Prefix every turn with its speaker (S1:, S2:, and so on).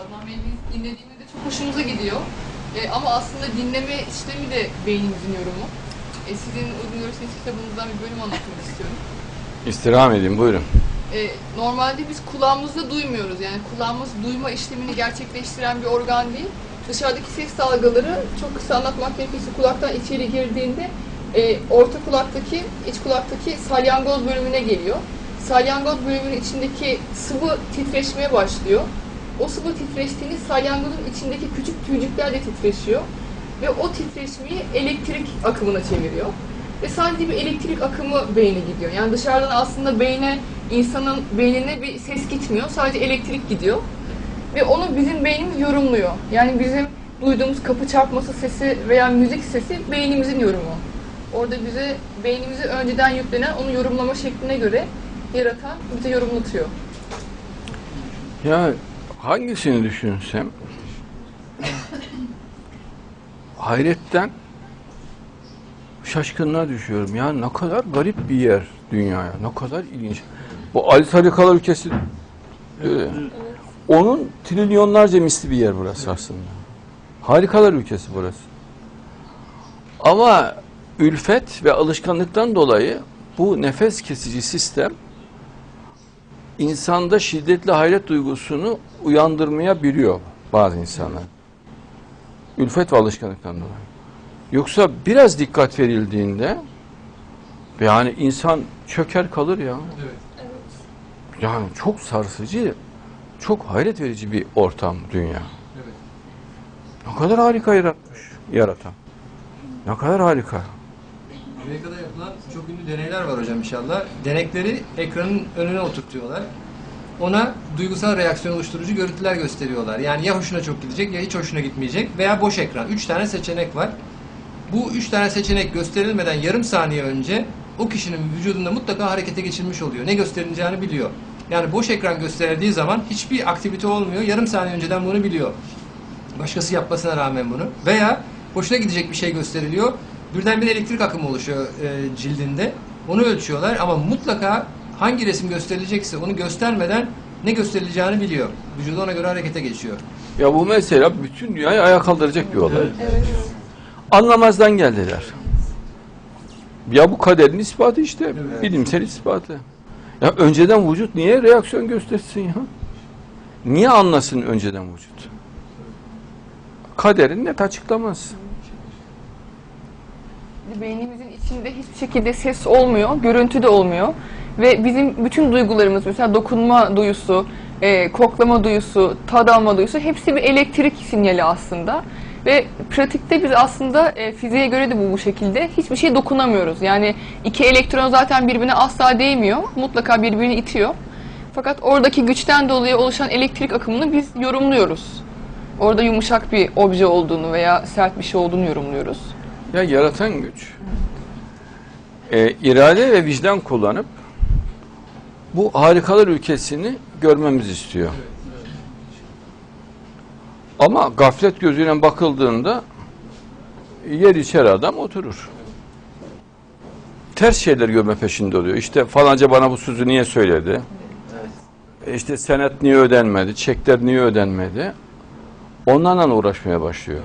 S1: Adnan Bey biz dinlediğimizde çok hoşumuza gidiyor. E, ama aslında dinleme işlemi de beynimizin yorumu. E, sizin uygun görürseniz kitabınızdan bir bölüm anlatmak istiyorum.
S2: İstirham edeyim buyurun.
S1: E, normalde biz kulağımızda duymuyoruz. Yani kulağımız duyma işlemini gerçekleştiren bir organ değil. Dışarıdaki ses dalgaları çok kısa anlatmak gerekirse kulaktan içeri girdiğinde e, orta kulaktaki, iç kulaktaki salyangoz bölümüne geliyor. Salyangoz bölümünün içindeki sıvı titreşmeye başlıyor. O sıvı titreştiğinde salyangozun içindeki küçük tüycükler de titreşiyor. Ve o titreşmeyi elektrik akımına çeviriyor. Ve sadece bir elektrik akımı beyne gidiyor. Yani dışarıdan aslında beyne, insanın beynine bir ses gitmiyor. Sadece elektrik gidiyor. Ve onu bizim beynimiz yorumluyor. Yani bizim duyduğumuz kapı çarpması sesi veya müzik sesi beynimizin yorumu. Orada bize beynimize önceden yüklenen onu yorumlama şekline göre yaratan bize yorumlatıyor.
S2: Ya hangisini düşünsem hayretten şaşkınlığa düşüyorum. Ya ne kadar garip bir yer dünyaya. Ne kadar ilginç. Bu Ali Harikalar ülkesi öyle. Onun trilyonlarca misli bir yer burası aslında. Harikalar ülkesi burası. Ama ülfet ve alışkanlıktan dolayı bu nefes kesici sistem insanda şiddetli hayret duygusunu uyandırmayabiliyor bazı insanlar. Ülfet ve alışkanlıktan dolayı. Yoksa biraz dikkat verildiğinde yani insan çöker kalır ya. Yani çok sarsıcı, çok hayret verici bir ortam dünya. Ne kadar harika yaratmış yaratan. Ne kadar harika.
S3: Amerika'da yapılan çok ünlü deneyler var hocam inşallah. Denekleri ekranın önüne oturtuyorlar. Ona duygusal reaksiyon oluşturucu görüntüler gösteriyorlar. Yani ya hoşuna çok gidecek ya hiç hoşuna gitmeyecek veya boş ekran. Üç tane seçenek var. Bu üç tane seçenek gösterilmeden yarım saniye önce o kişinin vücudunda mutlaka harekete geçilmiş oluyor. Ne gösterileceğini biliyor. Yani boş ekran gösterildiği zaman hiçbir aktivite olmuyor. Yarım saniye önceden bunu biliyor. Başkası yapmasına rağmen bunu. Veya hoşuna gidecek bir şey gösteriliyor. Birden bir elektrik akımı oluşuyor e, cildinde. Onu ölçüyorlar ama mutlaka hangi resim gösterilecekse onu göstermeden ne gösterileceğini biliyor. Vücudu ona göre harekete geçiyor.
S2: Ya bu mesela bütün dünyayı ayağa kaldıracak bir olay. Anlamazdan geldiler. Ya bu kaderin ispatı işte. Bilimsel ispatı. Ya önceden vücut niye reaksiyon göstersin ya? Niye anlasın önceden vücut? Kaderin net açıklamaz.
S1: Beynimizin içinde hiçbir şekilde ses olmuyor, görüntü de olmuyor. Ve bizim bütün duygularımız mesela dokunma duyusu, e, koklama duyusu, tad alma duyusu hepsi bir elektrik sinyali aslında. Ve pratikte biz aslında e, fiziğe göre de bu bu şekilde hiçbir şeye dokunamıyoruz. Yani iki elektron zaten birbirine asla değmiyor. Mutlaka birbirini itiyor. Fakat oradaki güçten dolayı oluşan elektrik akımını biz yorumluyoruz. Orada yumuşak bir obje olduğunu veya sert bir şey olduğunu yorumluyoruz.
S2: Ya yaratan güç. Ee, irade ve vicdan kullanıp bu harikalar ülkesini görmemizi istiyor. Ama gaflet gözüyle bakıldığında yer içer adam oturur. Ters şeyler görme peşinde oluyor. İşte falanca bana bu sözü niye söyledi? E İşte senet niye ödenmedi? Çekler niye ödenmedi? Onlarla uğraşmaya başlıyor.